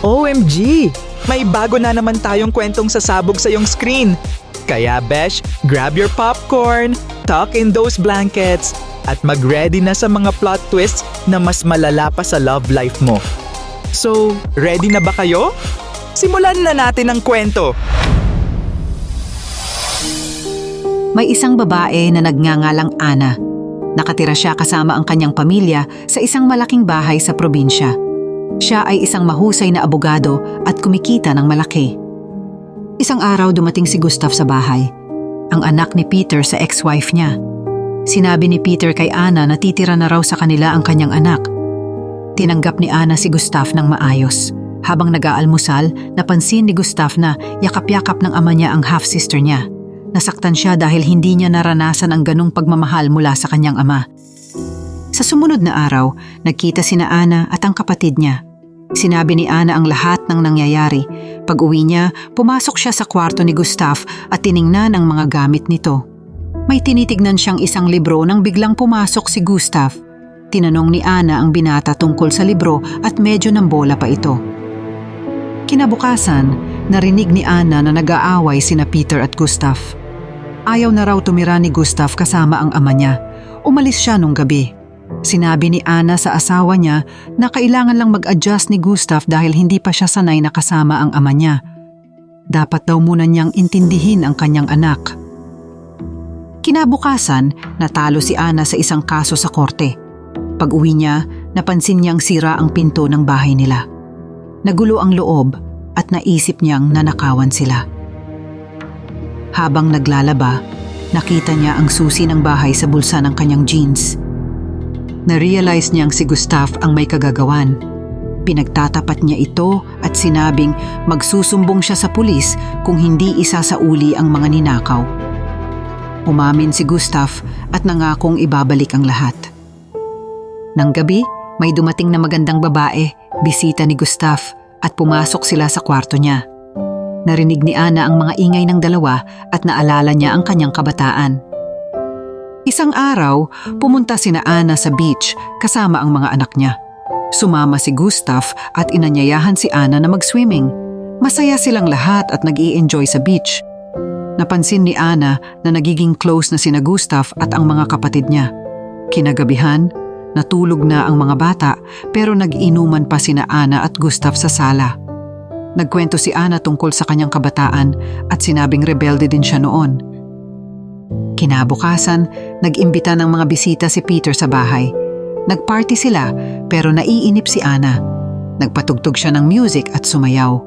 OMG! May bago na naman tayong kwentong sasabog sa iyong screen. Kaya Besh, grab your popcorn, tuck in those blankets, at mag-ready na sa mga plot twists na mas malala pa sa love life mo. So, ready na ba kayo? Simulan na natin ang kwento. May isang babae na nagngangalang Ana. Nakatira siya kasama ang kanyang pamilya sa isang malaking bahay sa probinsya. Siya ay isang mahusay na abogado at kumikita ng malaki. Isang araw dumating si Gustav sa bahay. Ang anak ni Peter sa ex-wife niya. Sinabi ni Peter kay Ana na titira na raw sa kanila ang kanyang anak. Tinanggap ni Ana si Gustav ng maayos. Habang nag-aalmusal, napansin ni Gustav na yakap-yakap ng ama niya ang half-sister niya. Nasaktan siya dahil hindi niya naranasan ang ganong pagmamahal mula sa kanyang ama. Sa sumunod na araw, nagkita sina Ana at ang kapatid niya. Sinabi ni Ana ang lahat ng nangyayari. Pag uwi niya, pumasok siya sa kwarto ni Gustav at tiningnan ang mga gamit nito. May tinitignan siyang isang libro nang biglang pumasok si Gustav. Tinanong ni Ana ang binata tungkol sa libro at medyo ng bola pa ito. Kinabukasan, narinig ni Ana na nag-aaway sina Peter at Gustav. Ayaw na raw tumira ni Gustav kasama ang ama niya. Umalis siya nung gabi. Sinabi ni Ana sa asawa niya na kailangan lang mag-adjust ni Gustav dahil hindi pa siya sanay na kasama ang ama niya. Dapat daw muna niyang intindihin ang kanyang anak. Kinabukasan, natalo si Ana sa isang kaso sa korte. Pag uwi niya, napansin niyang sira ang pinto ng bahay nila. Nagulo ang loob at naisip niyang nanakawan sila. Habang naglalaba, nakita niya ang susi ng bahay sa bulsa ng kanyang jeans. Na-realize niyang si Gustav ang may kagagawan. Pinagtatapat niya ito at sinabing magsusumbong siya sa pulis kung hindi isa sa uli ang mga ninakaw. Umamin si Gustav at nangakong ibabalik ang lahat. Nang gabi, may dumating na magandang babae, bisita ni Gustav at pumasok sila sa kwarto niya. Narinig ni Ana ang mga ingay ng dalawa at naalala niya ang kanyang kabataan. Isang araw, pumunta sina Ana sa beach kasama ang mga anak niya. Sumama si Gustav at inanyayahan si Ana na mag-swimming. Masaya silang lahat at nag enjoy sa beach. Napansin ni Ana na nagiging close na sina Gustav at ang mga kapatid niya. Kinagabihan, natulog na ang mga bata pero nag-inuman pa sina Ana at Gustav sa sala. Nagkwento si Ana tungkol sa kanyang kabataan at sinabing rebelde din siya noon. Kinabukasan, nag-imbita ng mga bisita si Peter sa bahay. Nagparty sila pero naiinip si Ana. Nagpatugtog siya ng music at sumayaw.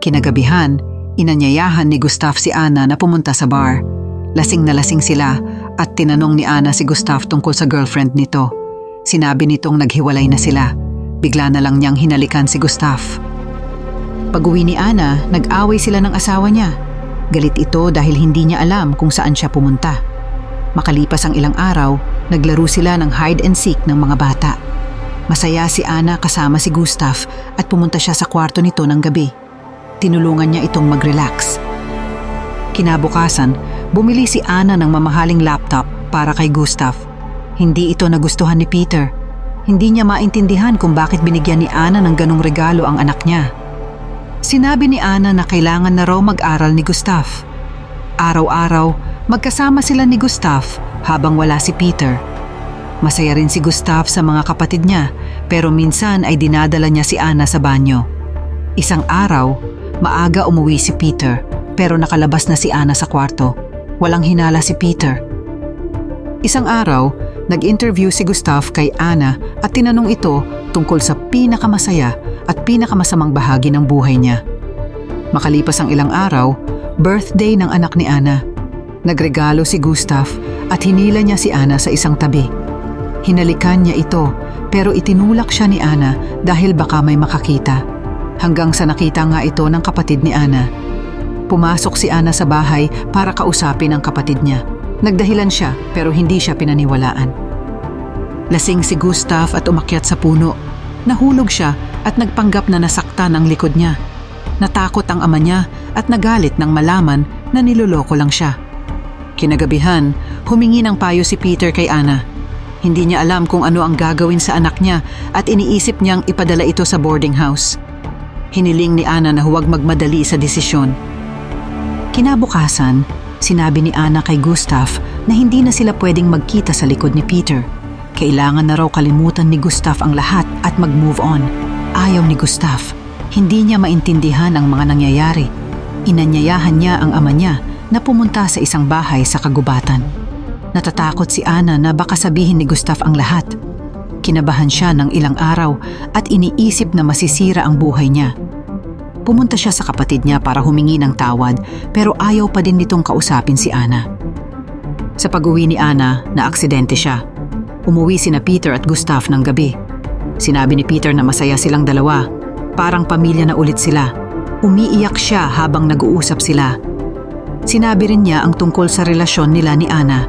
Kinagabihan, inanyayahan ni Gustav si Ana na pumunta sa bar. Lasing na lasing sila at tinanong ni Ana si Gustav tungkol sa girlfriend nito. Sinabi nitong naghiwalay na sila. Bigla na lang niyang hinalikan si Gustav. Pag-uwi ni Ana, nag-away sila ng asawa niya. Galit ito dahil hindi niya alam kung saan siya pumunta. Makalipas ang ilang araw, naglaro sila ng hide and seek ng mga bata. Masaya si Ana kasama si Gustav at pumunta siya sa kwarto nito ng gabi. Tinulungan niya itong mag-relax. Kinabukasan, bumili si Ana ng mamahaling laptop para kay Gustav. Hindi ito nagustuhan ni Peter. Hindi niya maintindihan kung bakit binigyan ni Ana ng ganong regalo ang anak niya. Sinabi ni Ana na kailangan na raw mag-aral ni Gustav. Araw-araw, magkasama sila ni Gustav habang wala si Peter. Masaya rin si Gustav sa mga kapatid niya pero minsan ay dinadala niya si Ana sa banyo. Isang araw, maaga umuwi si Peter pero nakalabas na si Ana sa kwarto. Walang hinala si Peter. Isang araw, nag-interview si Gustav kay Ana at tinanong ito tungkol sa pinakamasaya at pinakamasamang bahagi ng buhay niya. Makalipas ang ilang araw, birthday ng anak ni Ana. Nagregalo si Gustav at hinila niya si Ana sa isang tabi. Hinalikan niya ito pero itinulak siya ni Ana dahil baka may makakita. Hanggang sa nakita nga ito ng kapatid ni Ana. Pumasok si Ana sa bahay para kausapin ang kapatid niya. Nagdahilan siya pero hindi siya pinaniwalaan. Lasing si Gustav at umakyat sa puno. Nahulog siya at nagpanggap na nasaktan ang likod niya. Natakot ang ama niya at nagalit nang malaman na niloloko lang siya. Kinagabihan, humingi ng payo si Peter kay Ana. Hindi niya alam kung ano ang gagawin sa anak niya at iniisip niyang ipadala ito sa boarding house. Hiniling ni Ana na huwag magmadali sa desisyon. Kinabukasan, sinabi ni Ana kay Gustav na hindi na sila pwedeng magkita sa likod ni Peter. Kailangan na raw kalimutan ni Gustav ang lahat at mag-move on. Ayaw ni Gustav. Hindi niya maintindihan ang mga nangyayari. Inanyayahan niya ang ama niya na pumunta sa isang bahay sa kagubatan. Natatakot si Ana na baka sabihin ni Gustav ang lahat. Kinabahan siya ng ilang araw at iniisip na masisira ang buhay niya. Pumunta siya sa kapatid niya para humingi ng tawad pero ayaw pa din nitong kausapin si Ana. Sa pag-uwi ni Ana, na-aksidente siya. Umuwi sina Peter at Gustav ng gabi. Sinabi ni Peter na masaya silang dalawa. Parang pamilya na ulit sila. Umiiyak siya habang nag-uusap sila. Sinabi rin niya ang tungkol sa relasyon nila ni Ana.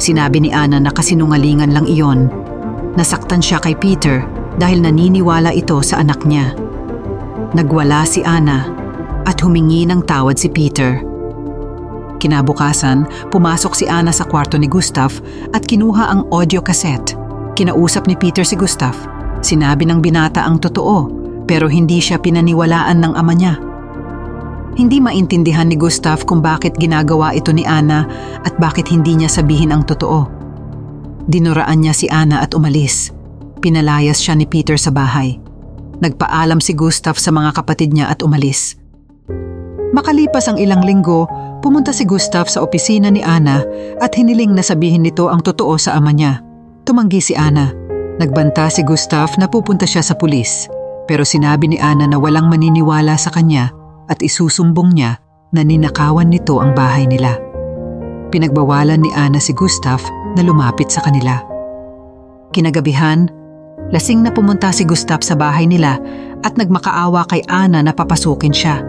Sinabi ni Ana na kasinungalingan lang iyon. Nasaktan siya kay Peter dahil naniniwala ito sa anak niya. Nagwala si Ana at humingi ng tawad si Peter. Kinabukasan, pumasok si Ana sa kwarto ni Gustav at kinuha ang audio cassette. Kinausap ni Peter si Gustav. Sinabi ng binata ang totoo pero hindi siya pinaniwalaan ng ama niya. Hindi maintindihan ni Gustav kung bakit ginagawa ito ni Ana at bakit hindi niya sabihin ang totoo. Dinuraan niya si Ana at umalis. Pinalayas siya ni Peter sa bahay. Nagpaalam si Gustav sa mga kapatid niya at umalis. Makalipas ang ilang linggo, pumunta si Gustav sa opisina ni Ana at hiniling na sabihin nito ang totoo sa ama niya. Tumanggi si Ana. Nagbanta si Gustav na pupunta siya sa pulis. Pero sinabi ni Ana na walang maniniwala sa kanya at isusumbong niya na ninakawan nito ang bahay nila. Pinagbawalan ni Ana si Gustav na lumapit sa kanila. Kinagabihan, lasing na pumunta si Gustav sa bahay nila at nagmakaawa kay Ana na papasukin siya.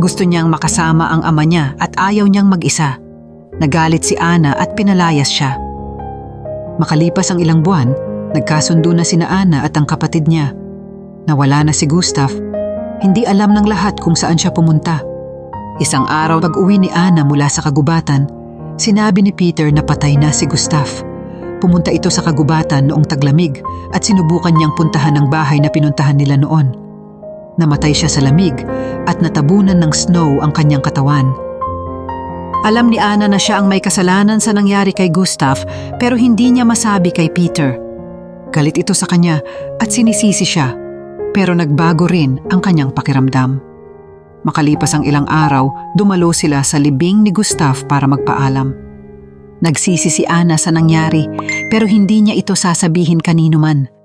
Gusto niyang makasama ang ama niya at ayaw niyang mag-isa. Nagalit si Ana at pinalayas siya. Makalipas ang ilang buwan, nagkasundo na sina Ana at ang kapatid niya. Nawala na si Gustav. Hindi alam ng lahat kung saan siya pumunta. Isang araw pag-uwi ni Ana mula sa kagubatan, sinabi ni Peter na patay na si Gustav. Pumunta ito sa kagubatan noong taglamig at sinubukan niyang puntahan ang bahay na pinuntahan nila noon. Namatay siya sa lamig at natabunan ng snow ang kanyang katawan. Alam ni Ana na siya ang may kasalanan sa nangyari kay Gustav pero hindi niya masabi kay Peter. Galit ito sa kanya at sinisisi siya pero nagbago rin ang kanyang pakiramdam. Makalipas ang ilang araw, dumalo sila sa libing ni Gustav para magpaalam. Nagsisi si Ana sa nangyari pero hindi niya ito sasabihin kanino man.